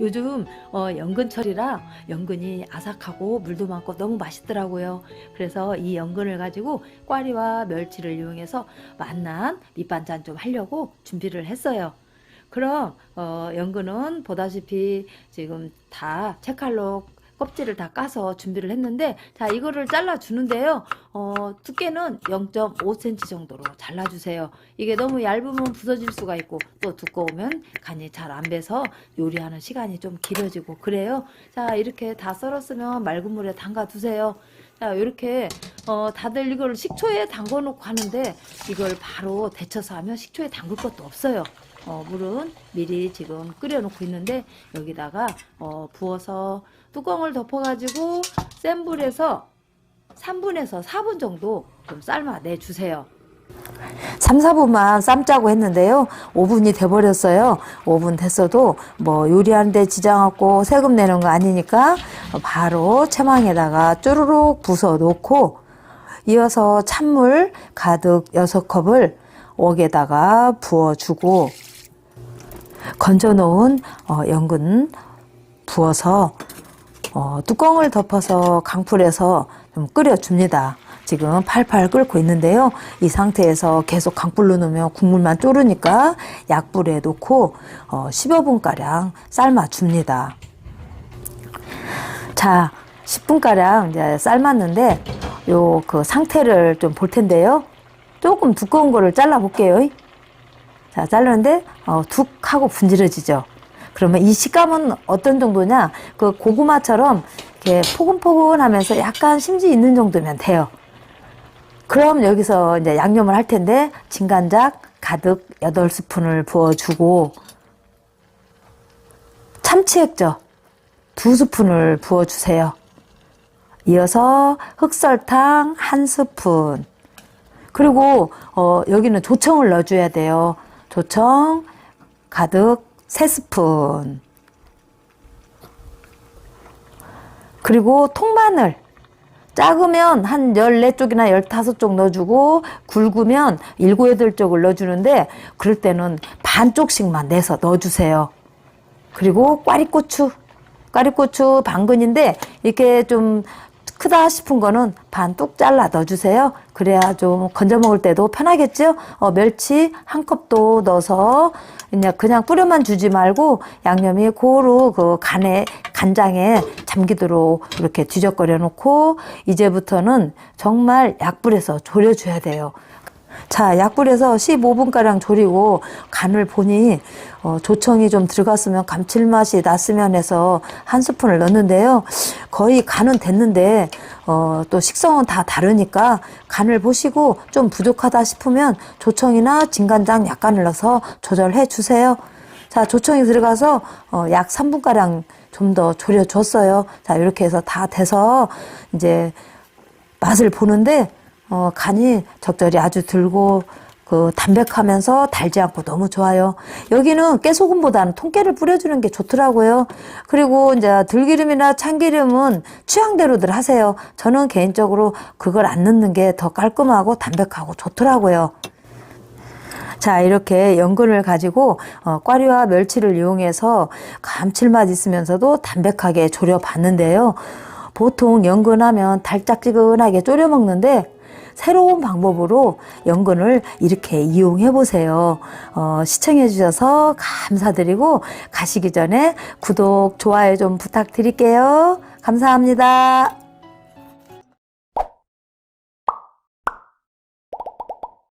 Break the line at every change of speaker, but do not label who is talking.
요즘 어, 연근철이라 연근이 아삭하고 물도 많고 너무 맛있더라고요. 그래서 이 연근을 가지고 꽈리와 멸치를 이용해서 맛난 밑반찬 좀 하려고 준비를 했어요. 그럼 어, 연근은 보다시피 지금 다 채칼로 껍질을 다 까서 준비를 했는데 자 이거를 잘라 주는데요. 어, 두께는 0.5cm 정도로 잘라주세요. 이게 너무 얇으면 부서질 수가 있고 또 두꺼우면 간이 잘 안 배서 요리하는 시간이 좀 길어지고 그래요. 자 이렇게 다 썰었으면 맑은 물에 담가 두세요. 자 이렇게 어, 다들 이걸 식초에 담궈 놓고 하는데 이걸 바로 데쳐서 하면 식초에 담글 것도 없어요 어, 물은 미리 지금 끓여 놓고 있는데 여기다가 어, 부어서 뚜껑을 덮어가지고 센 불에서 3분에서 4분 정도 좀 삶아 내주세요. 3, 4분만 삶자고 했는데요. 5분이 돼버렸어요. 5분 됐어도 뭐 요리하는데 지장 없고 세금 내는 거 아니니까 바로 채망에다가 쪼르륵 부숴 놓고 이어서 찬물 가득 6컵을 웍에다가 부어주고 건져 놓은 어, 연근 부어서 어, 뚜껑을 덮어서 강불에서 좀 끓여줍니다. 지금 팔팔 끓고 있는데요. 이 상태에서 계속 강불로 넣으면 국물만 졸으니까 약불에 놓고 어, 10여 분가량 삶아줍니다. 자, 10분가량 이제 삶았는데 요 그 상태를 좀 볼 텐데요. 조금 두꺼운 거를 잘라 볼게요. 자, 자르는데 어, 툭 하고 분질러지죠. 그러면 이 식감은 어떤 정도냐? 그 고구마처럼 이렇게 포근포근하면서 약간 심지 있는 정도면 돼요. 그럼 여기서 이제 양념을 할 텐데 진간장 가득 8스푼을 부어주고 참치 액젓 2스푼을 부어주세요. 이어서 흑설탕 1스푼 그리고 어, 여기는 조청을 넣어줘야 돼요. 조청 가득 3스푼. 그리고 통마늘. 작으면 한 14쪽이나 15쪽 넣어주고 굵으면 7, 8쪽을 넣어주는데 그럴 때는 반쪽씩만 내서 넣어주세요. 그리고 꽈리고추. 꽈리고추 반근인데 이렇게 좀 크다 싶은 거는 반 뚝 잘라 넣어주세요. 그래야 좀 건져 먹을 때도 편하겠죠? 어, 멸치 한 컵도 넣어서 그냥, 그냥 뿌려만 주지 말고 양념이 고루 그 간에, 간장에 잠기도록 이렇게 뒤적거려 놓고 이제부터는 정말 약불에서 졸여줘야 돼요. 자, 약불에서 15분가량 졸이고 간을 보니 어, 조청이 좀 들어갔으면 감칠맛이 났으면 해서 한 스푼을 넣는데요. 거의 간은 됐는데 어, 또 식성은 다 다르니까 간을 보시고 좀 부족하다 싶으면 조청이나 진간장 약간을 넣어서 조절해 주세요. 자, 조청이 들어가서 어, 약 3분가량 좀 더 졸여줬어요. 자, 이렇게 해서 다 돼서 이제 맛을 보는데 어, 간이 적절히 아주 들고 그 담백하면서 달지 않고 너무 좋아요. 여기는 깨소금보다는 통깨를 뿌려주는 게 좋더라고요. 그리고 이제 들기름이나 참기름은 취향대로들 하세요. 저는 개인적으로 그걸 안 넣는 게 더 깔끔하고 담백하고 좋더라고요. 자, 이렇게 연근을 가지고 어, 꽈리와 멸치를 이용해서 감칠맛 있으면서도 담백하게 졸여 봤는데요. 보통 연근하면 달짝지근하게 졸여 먹는데 새로운 방법으로 연근을 이렇게 이용해 보세요. 어, 시청해 주셔서 감사드리고 가시기 전에 구독, 좋아요 좀 부탁드릴게요. 감사합니다.